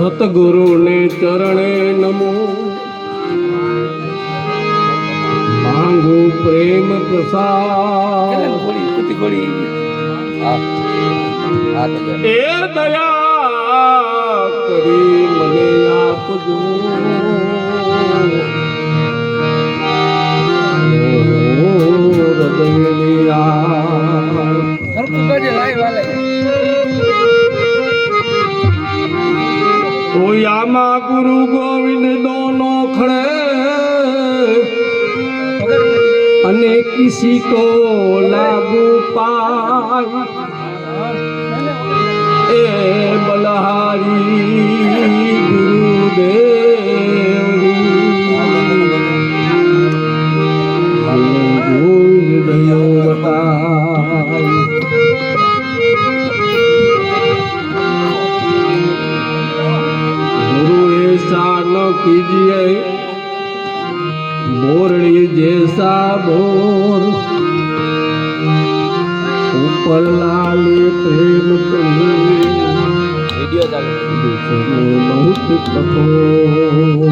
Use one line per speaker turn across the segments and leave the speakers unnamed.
સતગુરુને ચરણે નમો. માંગુ પ્રેમ પ્રસાદ. એ દયા કરી મને આપજો. শিকো પલાલી પ્રેમ
વિડિયો ચાલુ
બહુત કઠોર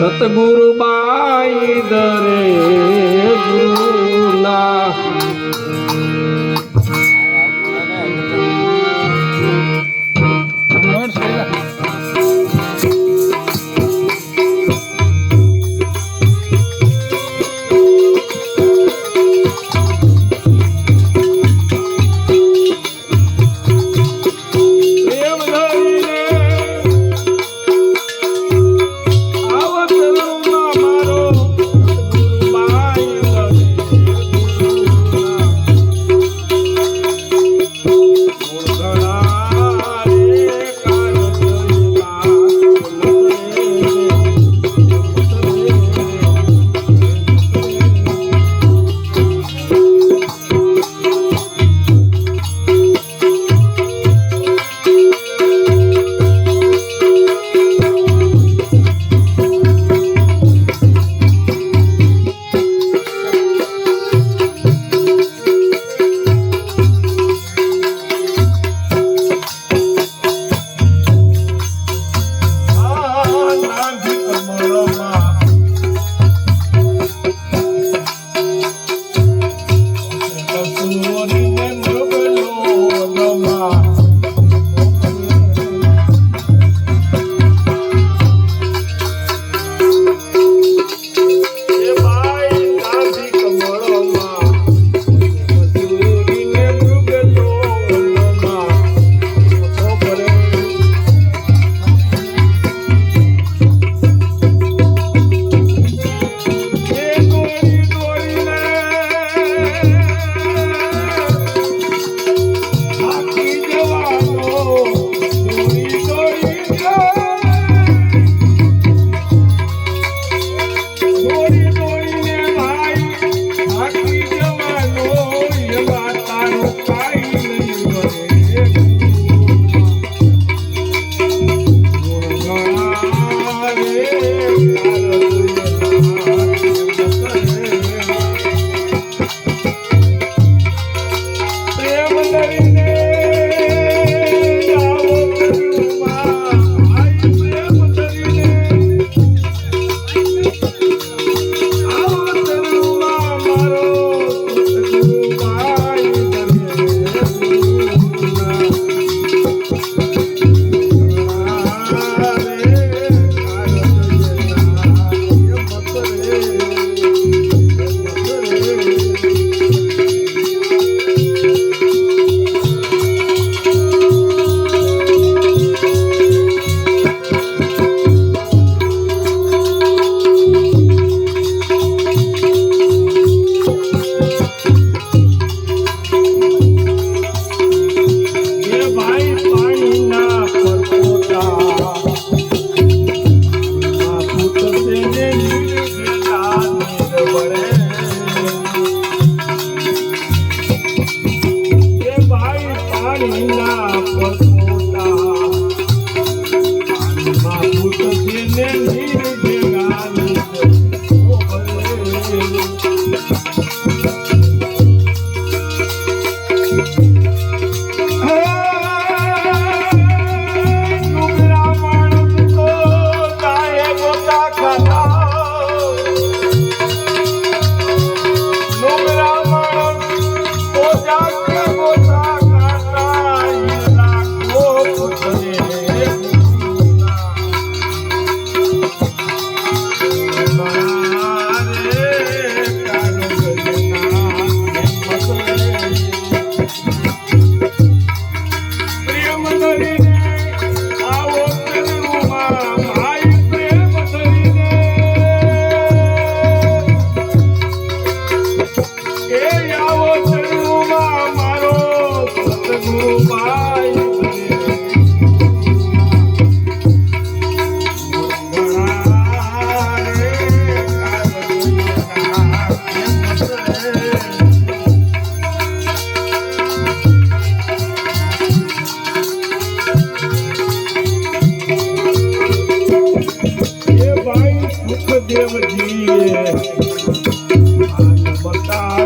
સતગુરુ બાઈ દરે.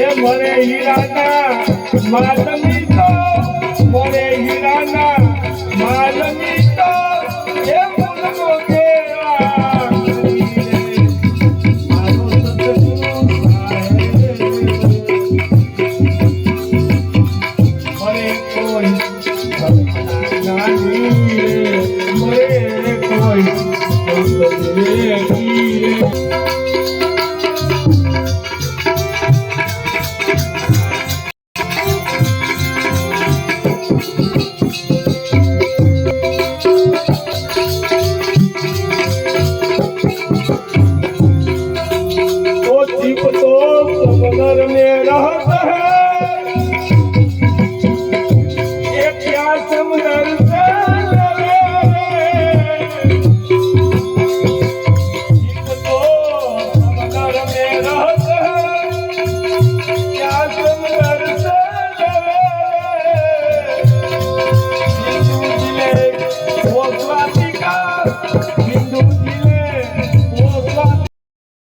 એ મરે હીરાના. માલમી તો, મરે હીરાના. માલમી તો, એ મુલકો કેવા મારો કોઈ મરે કોઈ